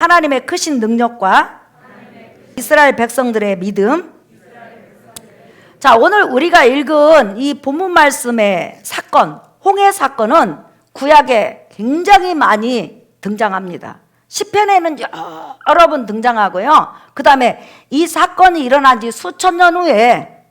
하나님의 크신 능력과 이스라엘 백성들의 믿음. 자, 오늘 우리가 읽은 이 본문 말씀의 사건, 홍해 사건은 구약에 굉장히 많이 등장합니다. 시편에는 여러 번 등장하고요. 그 다음에 이 사건이 일어난 지 수천 년 후에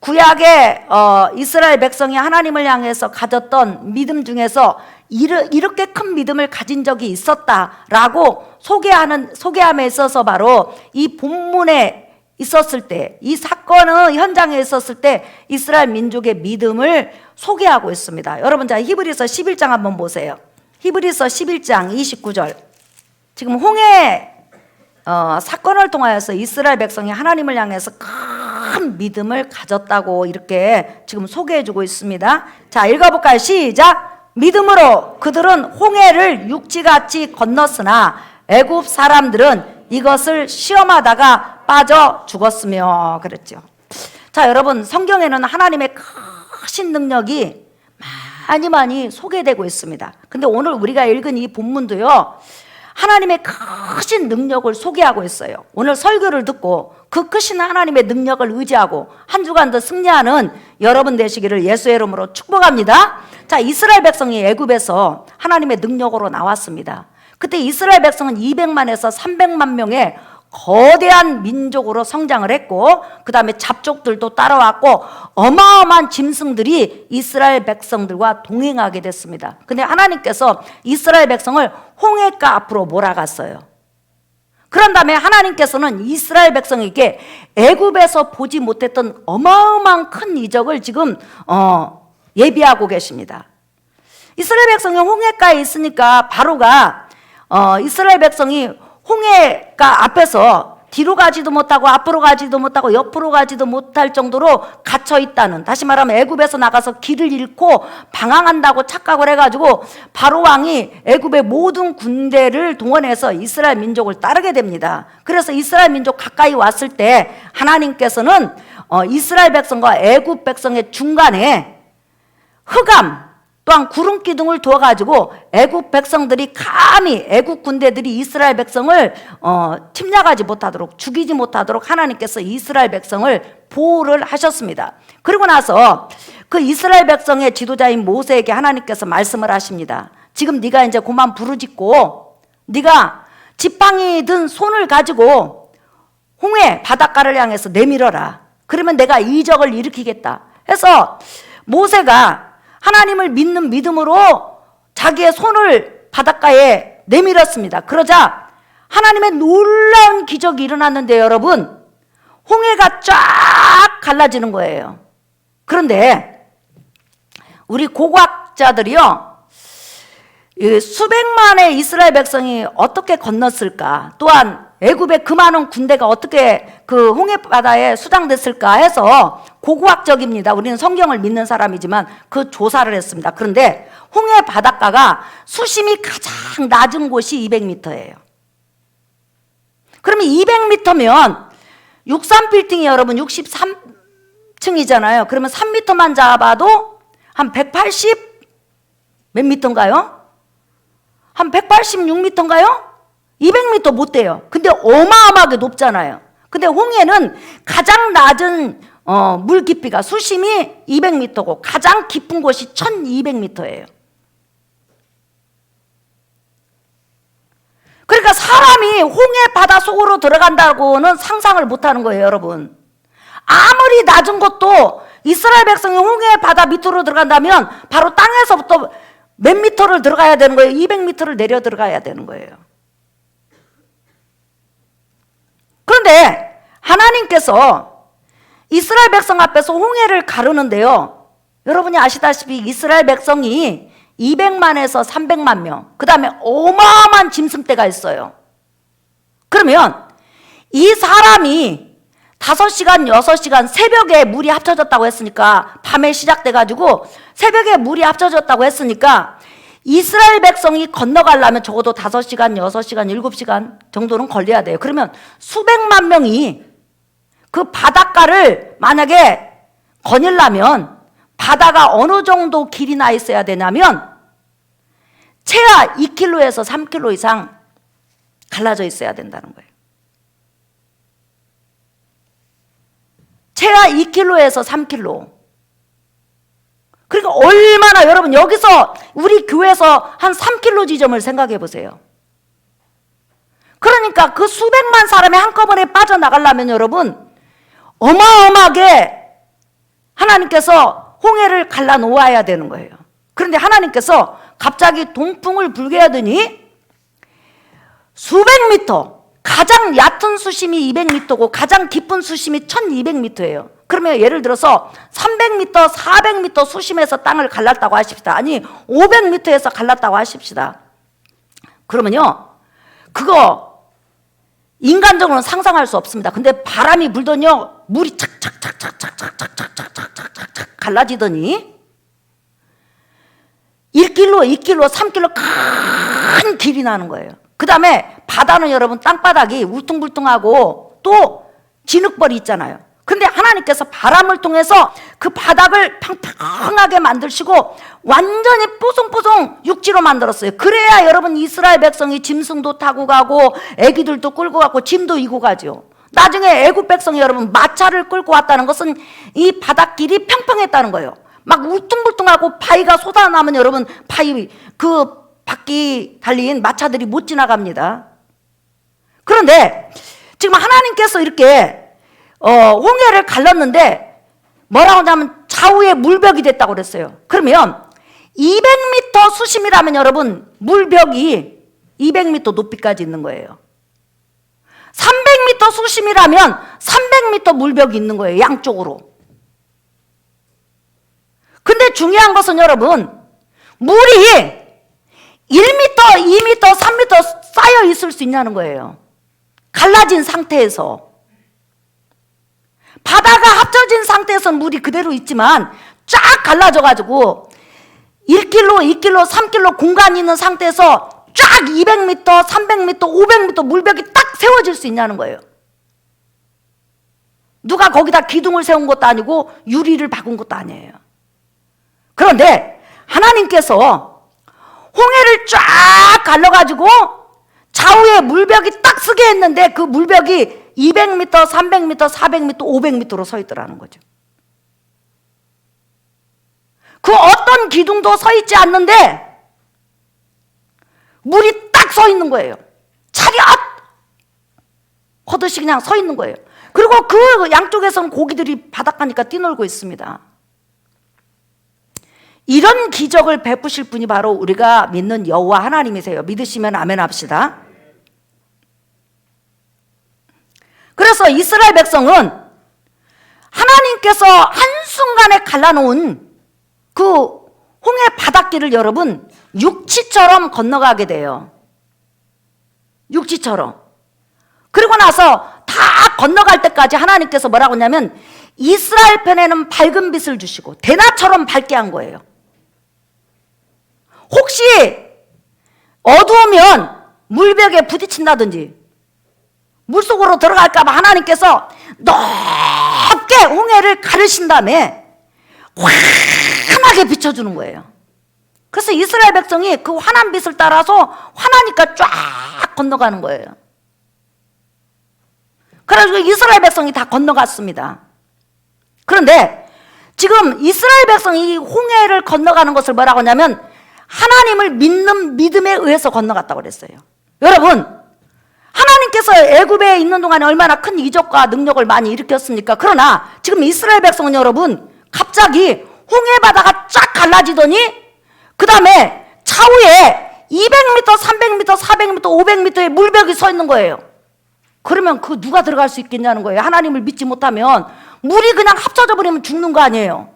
구약의 어, 이스라엘 백성이 하나님을 향해서 가졌던 믿음 중에서 이렇게 큰 믿음을 가진 적이 있었다라고 소개하는 소개함에 있어서 바로 이 본문에 있었을 때, 이 사건은 현장에 있었을 때 이스라엘 민족의 믿음을 소개하고 있습니다. 여러분, 자, 히브리서 11장 한번 보세요. 히브리서 11장 29절. 지금 홍해 어, 사건을 통하여서 이스라엘 백성이 하나님을 향해서 큰 믿음을 가졌다고 이렇게 지금 소개해 주고 있습니다. 자, 읽어볼까요? 시작. 믿음으로 그들은 홍해를 육지같이 건넜으나 애굽 사람들은 이것을 시험하다가 빠져 죽었으며 그랬죠. 자, 여러분 성경에는 하나님의 크신 능력이 많이 많이 소개되고 있습니다. 근데 오늘 우리가 읽은 이 본문도요. 하나님의 크신 능력을 소개하고 있어요. 오늘 설교를 듣고 그 크신 하나님의 능력을 의지하고 한 주간 더 승리하는 여러분 되시기를 예수의 이름으로 축복합니다. 자, 이스라엘 백성이 애굽에서 하나님의 능력으로 나왔습니다. 그때 이스라엘 백성은 200만에서 300만 명의 거대한 민족으로 성장을 했고 그 다음에 잡족들도 따라왔고 어마어마한 짐승들이 이스라엘 백성들과 동행하게 됐습니다. 근데 하나님께서 이스라엘 백성을 홍해가 앞으로 몰아갔어요. 그런 다음에 하나님께서는 이스라엘 백성에게 애굽에서 보지 못했던 어마어마한 큰 이적을 지금 어, 예비하고 계십니다. 이스라엘 백성이 홍해가에 있으니까 바로가 어, 이스라엘 백성이 홍해가 앞에서 뒤로 가지도 못하고 앞으로 가지도 못하고 옆으로 가지도 못할 정도로 갇혀 있다는 다시 말하면 애굽에서 나가서 길을 잃고 방황한다고 착각을 해가지고 바로 왕이 애굽의 모든 군대를 동원해서 이스라엘 민족을 따르게 됩니다. 그래서 이스라엘 민족 가까이 왔을 때 하나님께서는 어, 이스라엘 백성과 애굽 백성의 중간에 흑암 또한 구름 기둥을 두어 가지고 애국 백성들이 감히 애국 군대들이 이스라엘 백성을 어, 침략하지 못하도록 죽이지 못하도록 하나님께서 이스라엘 백성을 보호를 하셨습니다. 그리고 나서 그 이스라엘 백성의 지도자인 모세에게 하나님께서 말씀을 하십니다. 지금 네가 이제 그만 부르짖고 네가 지팡이 든 손을 가지고 홍해 바닷가를 향해서 내밀어라. 그러면 내가 이적을 일으키겠다. 해서 모세가 하나님을 믿는 믿음으로 자기의 손을 바닷가에 내밀었습니다. 그러자 하나님의 놀라운 기적이 일어났는데 여러분, 홍해가 쫙 갈라지는 거예요. 그런데 우리 고고학자들이요, 수백만의 이스라엘 백성이 어떻게 건넜을까? 또한 애굽의 그 많은 군대가 어떻게 그 홍해 바다에 수장됐을까 해서 고고학적입니다. 우리는 성경을 믿는 사람이지만 그 조사를 했습니다. 그런데 홍해 바닷가가 수심이 가장 낮은 곳이 200m예요. 그러면 200m면 63 빌딩이 여러분 63층이잖아요. 그러면 3m만 잡아도 한 180 몇 미터인가요? 한 186m인가요? 200m 못 돼요. 근데 어마어마하게 높잖아요. 근데 홍해는 가장 낮은 어, 물 깊이가 수심이 200m고 가장 깊은 곳이 1200m예요. 그러니까 사람이 홍해 바다 속으로 들어간다고는 상상을 못 하는 거예요, 여러분. 아무리 낮은 곳도 이스라엘 백성이 홍해 바다 밑으로 들어간다면 바로 땅에서부터 몇 미터를 들어가야 되는 거예요? 200미터를 내려 들어가야 되는 거예요. 그런데 하나님께서 이스라엘 백성 앞에서 홍해를 가르는데요. 여러분이 아시다시피 이스라엘 백성이 200만에서 300만 명, 그 다음에 어마어마한 짐승떼가 있어요. 그러면 이 사람이 5시간, 6시간 새벽에 물이 합쳐졌다고 했으니까 밤에 시작돼가지고 새벽에 물이 합쳐졌다고 했으니까 이스라엘 백성이 건너가려면 적어도 5시간, 6시간, 7시간 정도는 걸려야 돼요. 그러면 수백만 명이 그 바닷가를 만약에 거닐라면 바다가 어느 정도 길이 나 있어야 되냐면 최하 2km에서 3km 이상 갈라져 있어야 된다는 거예요. 최하 2kg에서 3kg. 그러니까 얼마나 여러분 여기서 우리 교회에서 한 3kg 지점을 생각해 보세요. 그러니까 그 수백만 사람이 한꺼번에 빠져나가려면 여러분 어마어마하게 하나님께서 홍해를 갈라 놓아야 되는 거예요. 그런데 하나님께서 갑자기 동풍을 불게 하더니 수백 미터 가장 얕은 수심이 200m고 가장 깊은 수심이 1200m예요. 그러면 예를 들어서 300m, 400m 수심에서 땅을 갈랐다고 하십시다. 아니 500m에서 갈랐다고 하십시다. 그러면요. 그거 인간적으로는 상상할 수 없습니다. 근데 바람이 불더니요. 물이 착착착착착착착착착착착 갈라지더니 1km, 2km, 3km 큰 길이 나는 거예요. 그 다음에 바다는 여러분 땅바닥이 울퉁불퉁하고 또 진흙벌이 있잖아요. 근데 하나님께서 바람을 통해서 그 바닥을 평평하게 만드시고 완전히 뽀송뽀송 육지로 만들었어요. 그래야 여러분 이스라엘 백성이 짐승도 타고 가고 애기들도 끌고 가고 짐도 이고 가죠. 나중에 애굽 백성이 여러분 마차를 끌고 왔다는 것은 이 바닷길이 평평했다는 거예요. 막 울퉁불퉁하고 바위가 쏟아나면 여러분 바위 그 바퀴 달린 마차들이 못 지나갑니다. 그런데 지금 하나님께서 이렇게 어, 홍해를 갈랐는데 뭐라고 하냐면 좌우에 물벽이 됐다고 그랬어요. 그러면 200m 수심이라면 여러분 물벽이 200m 높이까지 있는 거예요. 300m 수심이라면 300m 물벽이 있는 거예요. 양쪽으로. 근데 중요한 것은 여러분 물이 1m, 2m, 3m 쌓여 있을 수 있냐는 거예요. 갈라진 상태에서. 바다가 합쳐진 상태에서는 물이 그대로 있지만 쫙 갈라져가지고 1km, 2km, 3km 공간이 있는 상태에서 쫙 200m, 300m, 500m 물벽이 딱 세워질 수 있냐는 거예요. 누가 거기다 기둥을 세운 것도 아니고 유리를 박은 것도 아니에요. 그런데 하나님께서 홍해를 쫙 갈라가지고 좌우에 물벽이 딱 쓰게 했는데 그 물벽이 200m, 300m, 400m, 500m로 서 있더라는 거죠. 그 어떤 기둥도 서 있지 않는데 물이 딱 서 있는 거예요. 차렷! 허듯이 그냥 서 있는 거예요. 그리고 그 양쪽에서는 고기들이 바닷가니까 뛰놀고 있습니다. 이런 기적을 베푸실 분이 바로 우리가 믿는 여호와 하나님이세요. 믿으시면 아멘 합시다. 그래서 이스라엘 백성은 하나님께서 한순간에 갈라놓은 그 홍해 바닷길을 여러분 육지처럼 건너가게 돼요. 육지처럼. 그리고 나서 다 건너갈 때까지 하나님께서 뭐라고 하냐면 이스라엘 편에는 밝은 빛을 주시고 대낮처럼 밝게 한 거예요. 혹시 어두우면 물벽에 부딪힌다든지 물속으로 들어갈까봐 하나님께서 높게 홍해를 가르신 다음에 환하게 비춰주는 거예요. 그래서 이스라엘 백성이 그 환한 빛을 따라서 환하니까 쫙 건너가는 거예요. 그래가지고 이스라엘 백성이 다 건너갔습니다. 그런데 지금 이스라엘 백성이 홍해를 건너가는 것을 뭐라고 하냐면 하나님을 믿는 믿음에 의해서 건너갔다고 그랬어요. 여러분, 하나님께서 애굽에 있는 동안에 얼마나 큰 이적과 능력을 많이 일으켰습니까? 그러나 지금 이스라엘 백성은 여러분 갑자기 홍해 바다가 쫙 갈라지더니 그 다음에 차후에 200m, 300m, 400m, 500m의 물벽이 서 있는 거예요. 그러면 그 누가 들어갈 수 있겠냐는 거예요. 하나님을 믿지 못하면 물이 그냥 합쳐져 버리면 죽는 거 아니에요.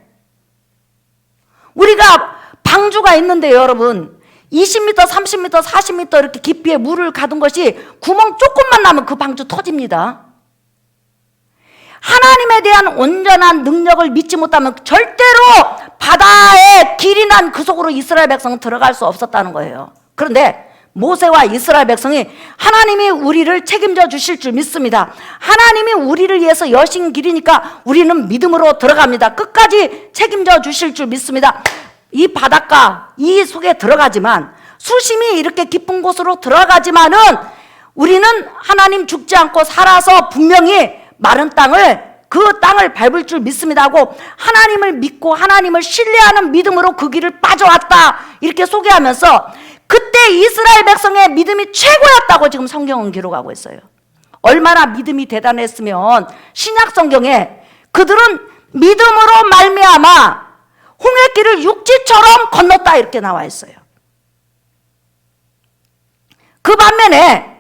우리가 방주가 있는데 여러분 20m, 30m, 40m 이렇게 깊이에 물을 가둔 것이 구멍 조금만 나면 그 방주 터집니다. 하나님에 대한 온전한 능력을 믿지 못하면 절대로 바다에 길이 난 그 속으로 이스라엘 백성은 들어갈 수 없었다는 거예요. 그런데 모세와 이스라엘 백성이 하나님이 우리를 책임져 주실 줄 믿습니다. 하나님이 우리를 위해서 여신 길이니까 우리는 믿음으로 들어갑니다. 끝까지 책임져 주실 줄 믿습니다. 이 바닷가 이 속에 들어가지만 수심이 이렇게 깊은 곳으로 들어가지만은 우리는 하나님 죽지 않고 살아서 분명히 마른 땅을 그 땅을 밟을 줄 믿습니다 하고 하나님을 믿고 하나님을 신뢰하는 믿음으로 그 길을 빠져왔다 이렇게 소개하면서 그때 이스라엘 백성의 믿음이 최고였다고 지금 성경은 기록하고 있어요. 얼마나 믿음이 대단했으면 신약 성경에 그들은 믿음으로 말미암아 홍해길을 육지처럼 건넜다 이렇게 나와 있어요. 그 반면에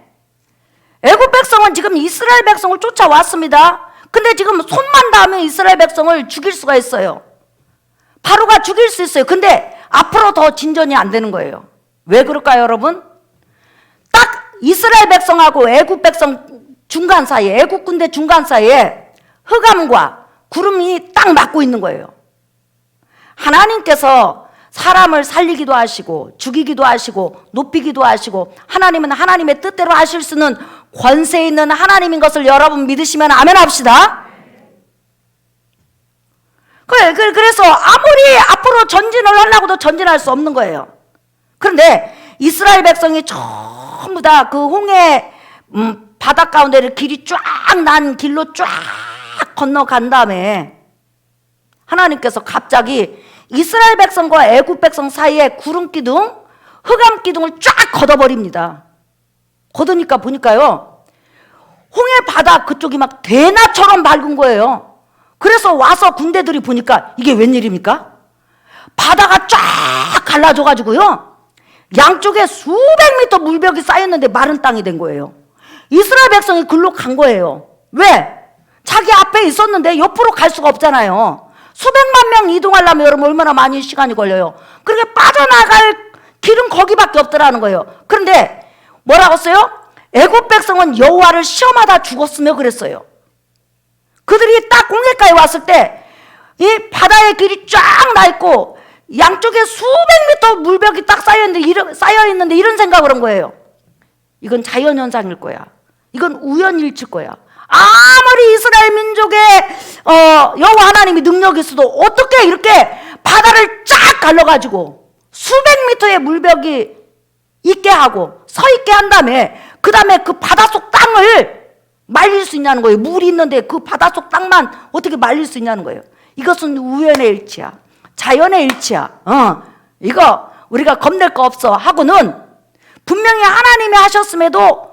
애굽 백성은 지금 이스라엘 백성을 쫓아왔습니다. 근데 지금 손만 닿으면 이스라엘 백성을 죽일 수가 있어요. 바로가 죽일 수 있어요. 근데 앞으로 더 진전이 안 되는 거예요. 왜 그럴까요, 여러분? 딱 이스라엘 백성하고 애굽 백성 중간 사이에 애굽 군대 중간 사이에 흑암과 구름이 딱 맞고 있는 거예요. 하나님께서 사람을 살리기도 하시고 죽이기도 하시고 높이기도 하시고 하나님은 하나님의 뜻대로 하실 수 있는 권세 있는 하나님인 것을 여러분 믿으시면 아멘 합시다. 그래, 그래, 그래서 아무리 앞으로 전진을 하려고도 전진할 수 없는 거예요. 그런데 이스라엘 백성이 전부 다 그 홍해 음, 바닷 가운데를 길이 쫙 난 길로 쫙 건너간 다음에 하나님께서 갑자기 이스라엘 백성과 애굽 백성 사이에 구름 기둥, 흑암 기둥을 쫙 걷어버립니다. 걷으니까 보니까요. 홍해 바다 그쪽이 막 대나처럼 밝은 거예요. 그래서 와서 군대들이 보니까 이게 웬일입니까? 바다가 쫙 갈라져가지고요. 양쪽에 수백 미터 물벽이 쌓였는데 마른 땅이 된 거예요. 이스라엘 백성이 글로 간 거예요. 왜? 자기 앞에 있었는데 옆으로 갈 수가 없잖아요. 수백만 명 이동하려면 여러분 얼마나 많이 시간이 걸려요. 그렇게 빠져나갈 길은 거기밖에 없더라는 거예요. 그런데 뭐라고 써요? 애굽 백성은 여호와를 시험하다 죽었으며 그랬어요. 그들이 딱 공해가에 왔을 때 이 바다의 길이 쫙 나 있고 양쪽에 수백 미터 물벽이 딱 쌓여 있는데 이런 쌓여 있는데 이런 생각을 한 거예요. 이건 자연 현상일 거야. 이건 우연일칠 거야. 아무리 이스라엘 민족의 어, 여호와 하나님이 능력이 있어도 어떻게 이렇게 바다를 쫙 갈라가지고 수백 미터의 물벽이 있게 하고 서 있게 한 다음에 그 다음에 그 바닷속 땅을 말릴 수 있냐는 거예요. 물이 있는데 그 바닷속 땅만 어떻게 말릴 수 있냐는 거예요. 이것은 우연의 일치야. 자연의 일치야. 어, 이거 우리가 겁낼 거 없어 하고는 분명히 하나님이 하셨음에도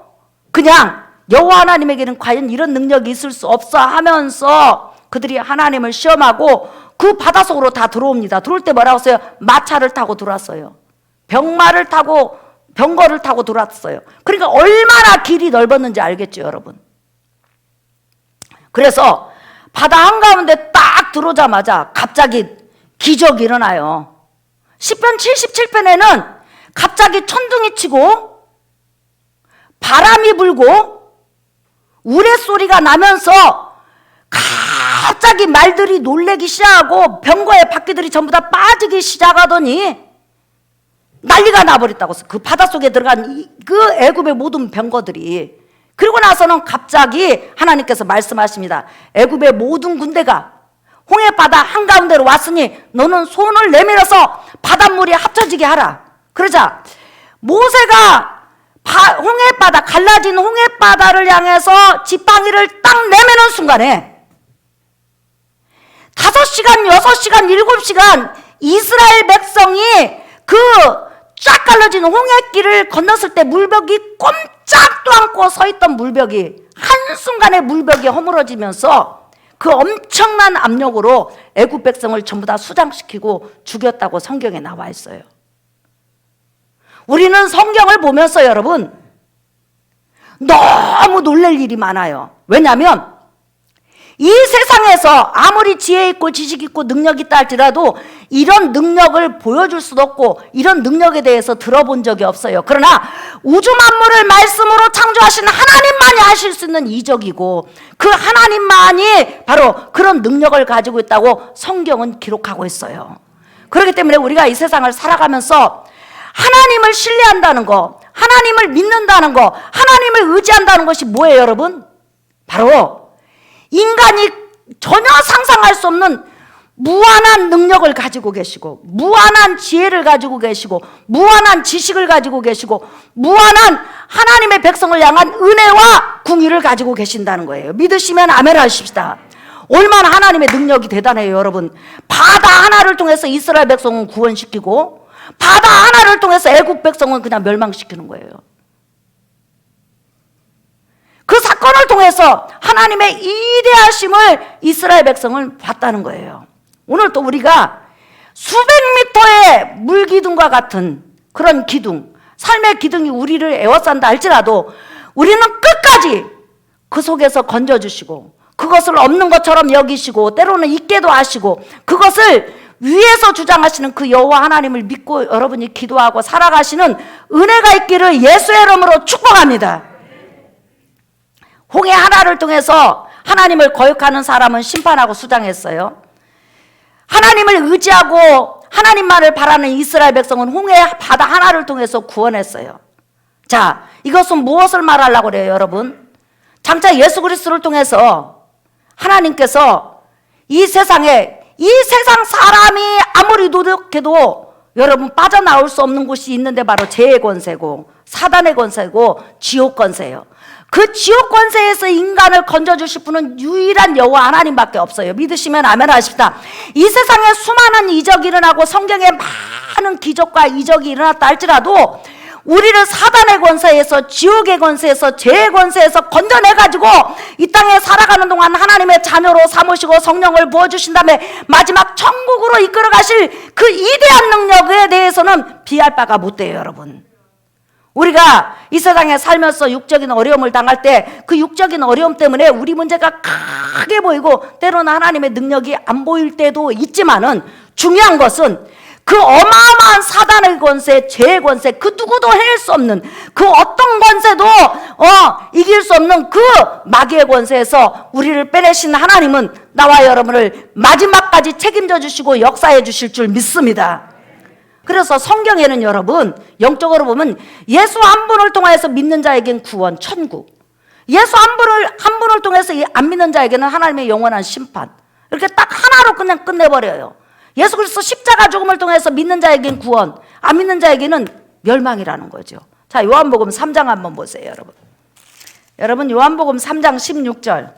그냥 여호와 하나님에게는 과연 이런 능력이 있을 수 없어 하면서 그들이 하나님을 시험하고 그 바닷속으로 다 들어옵니다. 들어올 때 뭐라고 써요? 마차를 타고 들어왔어요. 병마를 타고 병거를 타고 들어왔어요. 그러니까 얼마나 길이 넓었는지 알겠죠, 여러분. 그래서 바다 한가운데 딱 들어오자마자 갑자기 기적이 일어나요. 10편 77편에는 갑자기 천둥이 치고 바람이 불고 우레소리가 나면서 갑자기 말들이 놀래기 시작하고 병거의 바퀴들이 전부 다 빠지기 시작하더니 난리가 나버렸다고 그 바닷속에 들어간 이- 그 애굽의 모든 병거들이 그리고 나서는 갑자기 하나님께서 말씀하십니다. 애굽의 모든 군대가 홍해 바다 한가운데로 왔으니 너는 손을 내밀어서 바닷물이 합쳐지게 하라. 그러자 모세가 바- 홍해 바다 갈라진 홍해 바다를 향해서 지팡이를 딱 내미는 순간에 다섯 시간, 여섯 시간, 일곱 시간 이스라엘 백성이 그 쫙 갈라진 홍해길을 건넜을 때 물벽이 꼼짝도 않고 서 있던 물벽이 한순간에 물벽이 허물어지면서 그 엄청난 압력으로 애굽 백성을 전부 다 수장시키고 죽였다고 성경에 나와 있어요. 우리는 성경을 보면서 여러분 너무 놀랄 일이 많아요. 왜냐하면 이 세상에서 아무리 지혜 있고 지식 있고 능력 있다 할지라도 이런 능력을 보여줄 수도 없고 이런 능력에 대해서 들어본 적이 없어요. 그러나 우주 만물을 말씀으로 창조하신 하나님만이 하실 수 있는 이적이고 그 하나님만이 바로 그런 능력을 가지고 있다고 성경은 기록하고 있어요. 그렇기 때문에 우리가 이 세상을 살아가면서 하나님을 신뢰한다는 거, 하나님을 믿는다는 거, 하나님을 의지한다는 것이 뭐예요, 여러분? 바로 인간이 전혀 상상할 수 없는 무한한 능력을 가지고 계시고 무한한 지혜를 가지고 계시고 무한한 지식을 가지고 계시고 무한한 하나님의 백성을 향한 은혜와 궁유를 가지고 계신다는 거예요. 믿으시면 아멘 하십시다. 얼마나 하나님의 능력이 대단해요, 여러분. 바다 하나를 통해서 이스라엘 백성은 구원시키고 바다 하나를 통해서 애국 백성은 그냥 멸망시키는 거예요. 그 사건을 통해서 하나님의 이대하심을 이스라엘 백성을 봤다는 거예요. 오늘 또 우리가 수백 미터의 물기둥과 같은 그런 기둥, 삶의 기둥이 우리를 에워싼다 할지라도 우리는 끝까지 그 속에서 건져주시고 그것을 없는 것처럼 여기시고 때로는 있게도 하시고 그것을 위에서 주장하시는 그 여호와 하나님을 믿고 여러분이 기도하고 살아가시는 은혜가 있기를 예수의 이름으로 축복합니다. 홍해 하나를 통해서 하나님을 거역하는 사람은 심판하고 수장했어요. 하나님을 의지하고 하나님만을 바라는 이스라엘 백성은 홍해 바다 하나를 통해서 구원했어요. 자, 이것은 무엇을 말하려고 그래요, 여러분? 장차 예수 그리스도를 통해서 하나님께서 이 세상에 이 세상 사람이 아무리 노력해도 여러분 빠져나올 수 없는 곳이 있는데 바로 죄의 권세고 사단의 권세고 지옥 권세예요. 그 지옥 권세에서 인간을 건져 주실 분은 유일한 여호와 하나님밖에 없어요. 믿으시면 아멘 하십시다. 이 세상에 수많은 이적이 일어나고 성경에 많은 기적과 이적이 일어났다 할지라도 우리를 사단의 권세에서 지옥의 권세에서 죄의 권세에서 건져내 가지고 이 땅에 살아가는 동안 하나님의 자녀로 삼으시고 성령을 부어 주신 다음에 마지막 천국으로 이끌어 가실 그 이대한 능력에 대해서는 비할 바가 못 돼요, 여러분. 우리가 이 세상에 살면서 육적인 어려움을 당할 때 그 육적인 어려움 때문에 우리 문제가 크게 보이고 때로는 하나님의 능력이 안 보일 때도 있지만은 중요한 것은 그 어마어마한 사단의 권세, 죄의 권세, 그 누구도 해낼 수 없는 그 어떤 권세도 어 이길 수 없는 그 마귀의 권세에서 우리를 빼내신 하나님은 나와 여러분을 마지막까지 책임져 주시고 역사해 주실 줄 믿습니다. 그래서 성경에는 여러분 영적으로 보면 예수 한 분을 통해서 믿는 자에겐 구원, 천국. 예수 한 분을 한 분을 통해서 이안 믿는 자에게는 하나님의 영원한 심판. 이렇게 딱 하나로 그냥 끝내버려요. 예수 그리스도 십자가 죽음을 통해서 믿는 자에겐 구원, 안 믿는 자에게는 멸망이라는 거죠. 자, 요한복음 3장 한번 보세요, 여러분. 여러분 요한복음 3장 16절.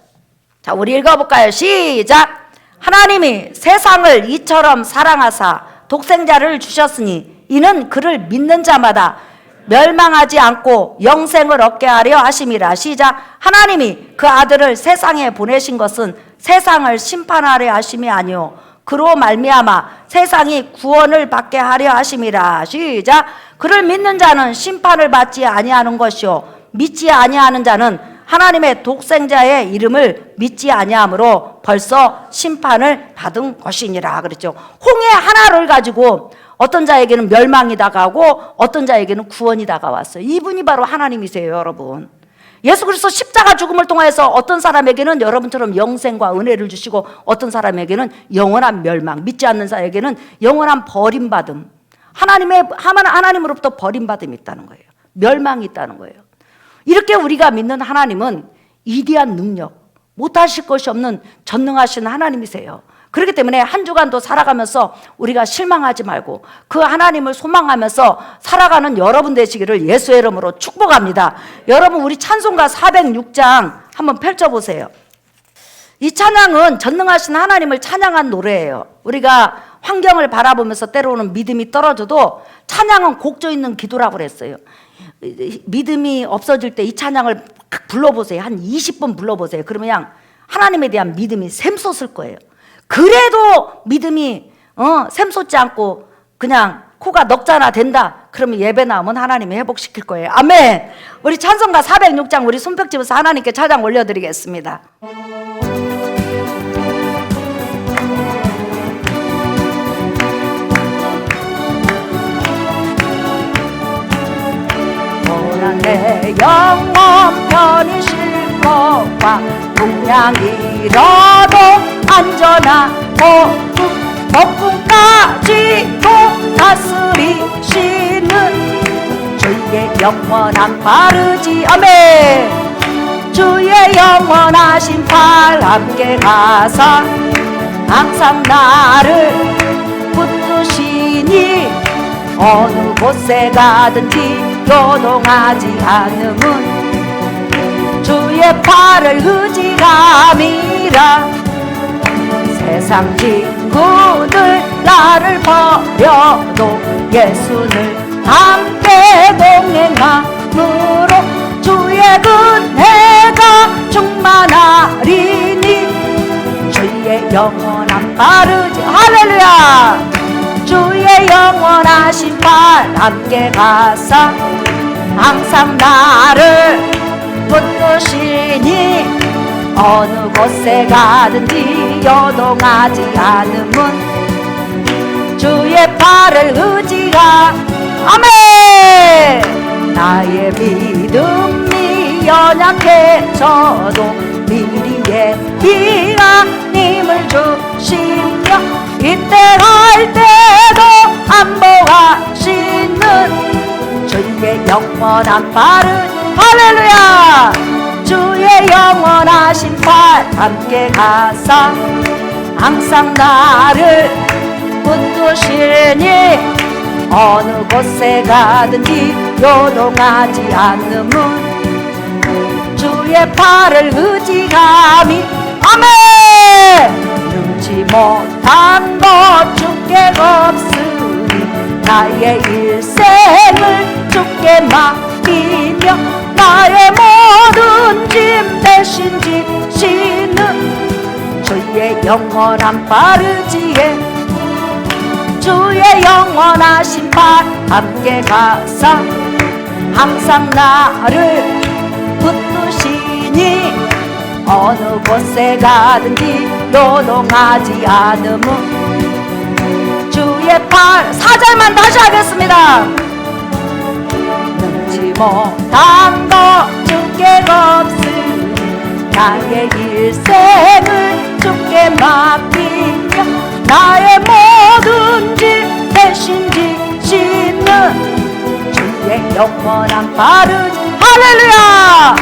자, 우리 읽어볼까요? 시작. 하나님이 세상을 이처럼 사랑하사 독생자를 주셨으니 이는 그를 믿는 자마다 멸망하지 않고 영생을 얻게 하려 하심이라. 시작. 하나님이 그 아들을 세상에 보내신 것은 세상을 심판하려 하심이 아니요 그로 말미암아 세상이 구원을 받게 하려 하심이라. 시작. 그를 믿는 자는 심판을 받지 아니하는 것이요 믿지 아니하는 자는 하나님의 독생자의 이름을 믿지 아니하므로 벌써 심판을 받은 것이니라 그랬죠. 홍해 하나를 가지고 어떤 자에게는 멸망이 다가오고 어떤 자에게는 구원이 다가왔어요. 이분이 바로 하나님이세요, 여러분. 예수 그리스도 십자가 죽음을 통해서 어떤 사람에게는 여러분처럼 영생과 은혜를 주시고 어떤 사람에게는 영원한 멸망, 믿지 않는 자에게는 영원한 버림받음. 하나님의 하나님으로부터 버림받음이 있다는 거예요. 멸망이 있다는 거예요. 이렇게 우리가 믿는 하나님은 이대한 능력, 못하실 것이 없는 전능하신 하나님이세요. 그렇기 때문에 한 주간도 살아가면서 우리가 실망하지 말고 그 하나님을 소망하면서 살아가는 여러분 되시기를 예수의 이름으로 축복합니다. 여러분 우리 찬송가 406장 한번 펼쳐보세요. 이 찬양은 전능하신 하나님을 찬양한 노래예요. 우리가 환경을 바라보면서 때로는 믿음이 떨어져도 찬양은 곡조 있는 기도라고 그랬어요. 믿음이 없어질 때 이 찬양을 불러보세요. 한 20번 불러보세요. 그러면 하나님에 대한 믿음이 샘솟을 거예요. 그래도 믿음이 어, 샘솟지 않고 그냥 코가 넉자나 된다. 그러면 예배 나오면 하나님이 회복시킬 거예요. 아멘. 우리 찬송가 406장 우리 손뼉집에서 하나님께 찬양 올려드리겠습니다. 내 영원 편히 쉴 것과 동양이라도 안전하고 먹음까지도 다스리시는 주의 영원한 바르지 아멘. 주의 영원하신 팔 함께 가사 항상 나를 붙드시니 어느 곳에 가든지 요동하지 않음은 주의 팔을 의지함이라 세상 친구들 나를 버려도 예수를 함께 동행함으로 주의 은혜가 충만하리니 주의 영원한 팔을 할렐루야! 주의 영원하신 팔 함께 가사 항상 나를 어느 곳에 가든지 여동하지 않음은 주의 팔을 의지하 아멘! 나의 믿음이 연약해져도 미리 예비하님을 주시며 이때 할 때도 안보하시는 주의 영원한 팔을 할렐루야 주의 영원하신 팔 함께 가사. 항상 나를 붙드시니 어느 곳에 가든지 요동하지 않음은 주의 팔을 의지함이 아멘! 능치 못한 것 주께 없으니 나의 일생을 주께 맡기며 나의 모든 짐 대신 지시는 주의 영원한 빠르지에 주의 영원하신 팔 함께 가사 항상 나를 붙드시니 어느 곳에 가든지 요동하지 않음은 주의 팔 사절만 다시 하겠습니다 것 주께 없으니 나의 일생을 주께 맡기며 나의 모든 질 대신 지시는 주의 영원한 팔을 할렐루야!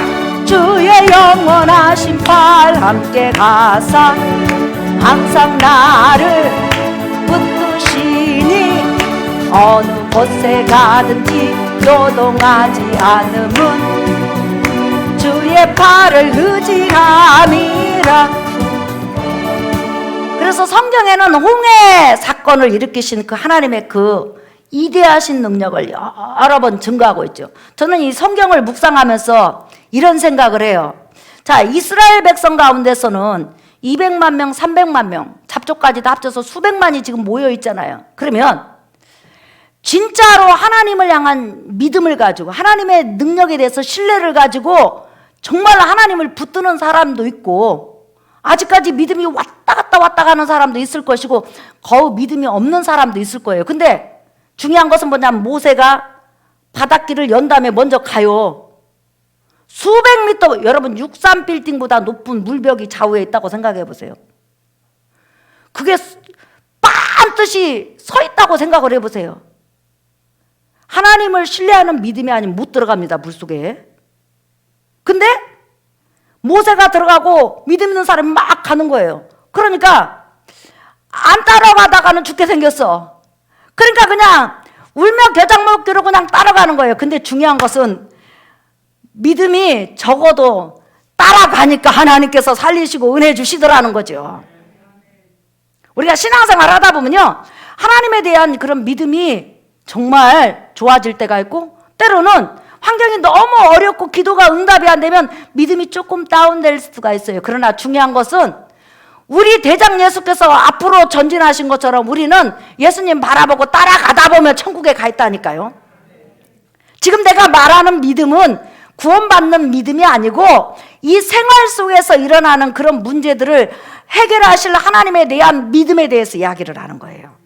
주의 영원하신 팔 함께 가사. 항상 나를 붙드시니 어느 곳에 가든지 요동하지 않음은 주의 팔을 의지함이라 그래서 성경에는 홍해 사건을 일으키신 그 하나님의 그 이대하신 능력을 여러 번 증거하고 있죠. 저는 이 성경을 묵상하면서 이런 생각을 해요. 자, 이스라엘 백성 가운데서는 200만 명, 300만 명, 잡초까지 다 합쳐서 수백만이 지금 모여 있잖아요. 그러면 진짜로 하나님을 향한 믿음을 가지고 하나님의 능력에 대해서 신뢰를 가지고 정말 하나님을 붙드는 사람도 있고 아직까지 믿음이 왔다 갔다 왔다 가는 사람도 있을 것이고 거의 믿음이 없는 사람도 있을 거예요. 근데 중요한 것은 뭐냐면 모세가 바닷길을 연 다음에 먼저 가요. 수백 미터 여러분 63 빌딩보다 높은 물벽이 좌우에 있다고 생각해 보세요. 그게 반드시 서 있다고 생각을 해 보세요. 하나님을 신뢰하는 믿음이 아니면 못 들어갑니다, 물 속에. 근데 모세가 들어가고 믿음 있는 사람이 막 가는 거예요. 그러니까 안 따라가다가는 죽게 생겼어. 그러니까 그냥 울며 겨장 먹기로 그냥 따라가는 거예요. 근데 중요한 것은 믿음이 적어도 따라가니까 하나님께서 살리시고 은혜 주시더라는 거죠. 우리가 신앙생활 하다 보면요. 하나님에 대한 그런 믿음이 정말 좋아질 때가 있고 때로는 환경이 너무 어렵고 기도가 응답이 안 되면 믿음이 조금 다운될 수가 있어요. 그러나 중요한 것은 우리 대장 예수께서 앞으로 전진하신 것처럼 우리는 예수님 바라보고 따라가다 보면 천국에 가 있다니까요. 지금 내가 말하는 믿음은 구원받는 믿음이 아니고 이 생활 속에서 일어나는 그런 문제들을 해결하실 하나님에 대한 믿음에 대해서 이야기를 하는 거예요.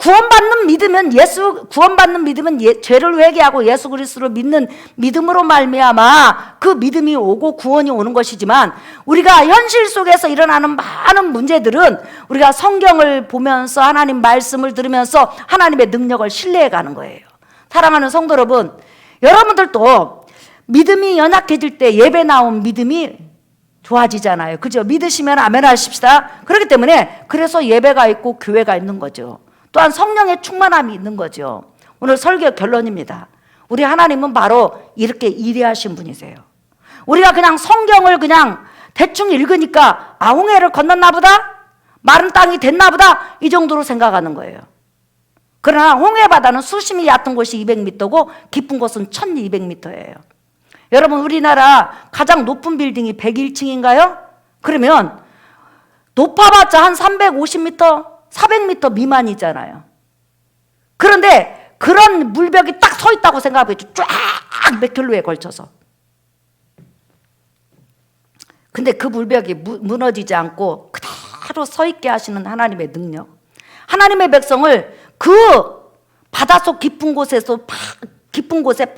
구원받는 믿으면 예수 구원받는 믿음은 예, 죄를 회개하고 예수 그리스도를 믿는 믿음으로 말미암아 그 믿음이 오고 구원이 오는 것이지만 우리가 현실 속에서 일어나는 많은 문제들은 우리가 성경을 보면서 하나님 말씀을 들으면서 하나님의 능력을 신뢰해 가는 거예요. 사랑하는 성도 여러분, 여러분들도 믿음이 연약해질 때 예배 나온 믿음이 좋아지잖아요. 그죠? 믿으시면 아멘 하십시다. 그렇기 때문에 그래서 예배가 있고 교회가 있는 거죠. 또한 성령의 충만함이 있는 거죠. 오늘 설교 결론입니다. 우리 하나님은 바로 이렇게 이래하신 분이세요. 우리가 그냥 성경을 그냥 대충 읽으니까 아 홍해를 건넜나 보다 마른 땅이 됐나 보다 이 정도로 생각하는 거예요. 그러나 홍해 바다는 수심이 얕은 곳이 200m고 깊은 곳은 1200m예요. 여러분 우리나라 가장 높은 빌딩이 101층인가요? 그러면 높아봤자 한 350m, 400m 미만이잖아요. 그런데 그런 물벽이 딱 서 있다고 생각해보죠. 쫙몇 킬로에 걸쳐서. 근데 그 물벽이 무, 무너지지 않고 그대로 서 있게 하시는 하나님의 능력. 하나님의 백성을 그 바닷속 깊은 곳에서 파, 깊은 곳에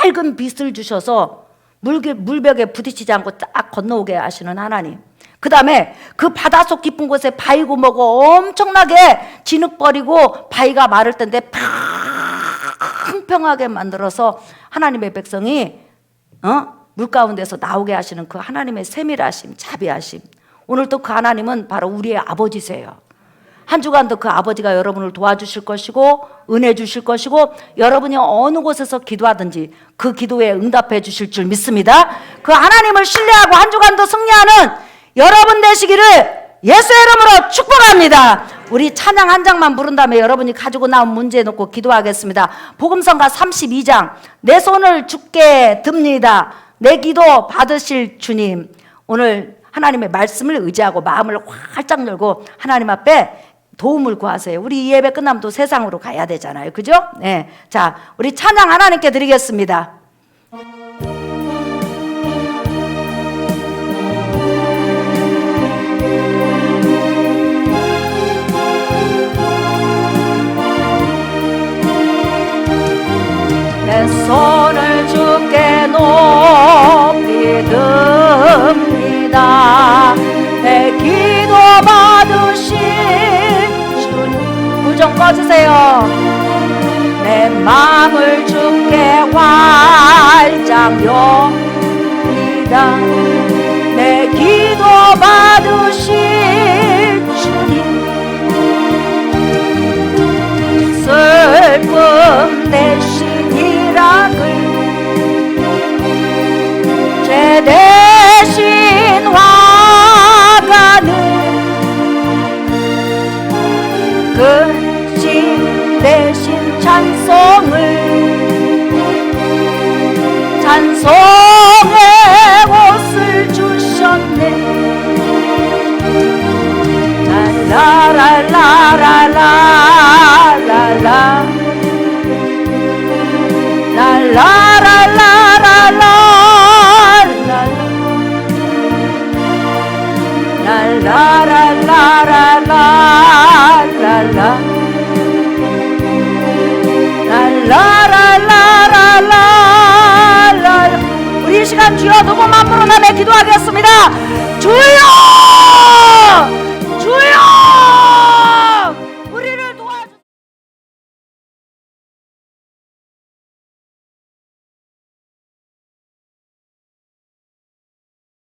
밝은 빛을 주셔서 물게, 물벽에 부딪히지 않고 딱 건너오게 하시는 하나님. 그 다음에 그 바닷속 깊은 곳에 바위고 뭐고 엄청나게 진흙버리고 바위가 마를 텐데 평평하게 만들어서 하나님의 백성이 어? 물 가운데서 나오게 하시는 그 하나님의 세밀하심, 자비하심. 오늘 또그 하나님은 바로 우리의 아버지세요. 한 주간도 그 아버지가 여러분을 도와주실 것이고 은혜 주실 것이고 여러분이 어느 곳에서 기도하든지 그 기도에 응답해 주실 줄 믿습니다. 그 하나님을 신뢰하고 한 주간도 승리하는 여러분 되시기를 예수 이름으로 축복합니다. 우리 찬양 한 장만 부른 다음에 여러분이 가지고 나온 문제 놓고 기도하겠습니다. 복음성가 32장 내 손을 주께 듭니다. 내 기도 받으실 주님 오늘 하나님의 말씀을 의지하고 마음을 활짝 열고 하나님 앞에 도움을 구하세요. 우리 이 예배 끝나면 또 세상으로 가야 되잖아요. 그죠? 네. 자, 우리 찬양 하나님께 드리겠습니다. 꺼주세요. 내 마음을 주께 활짝 엽니다. 내 기도 받으실 주님 슬픔 대신 희락을 죄 대신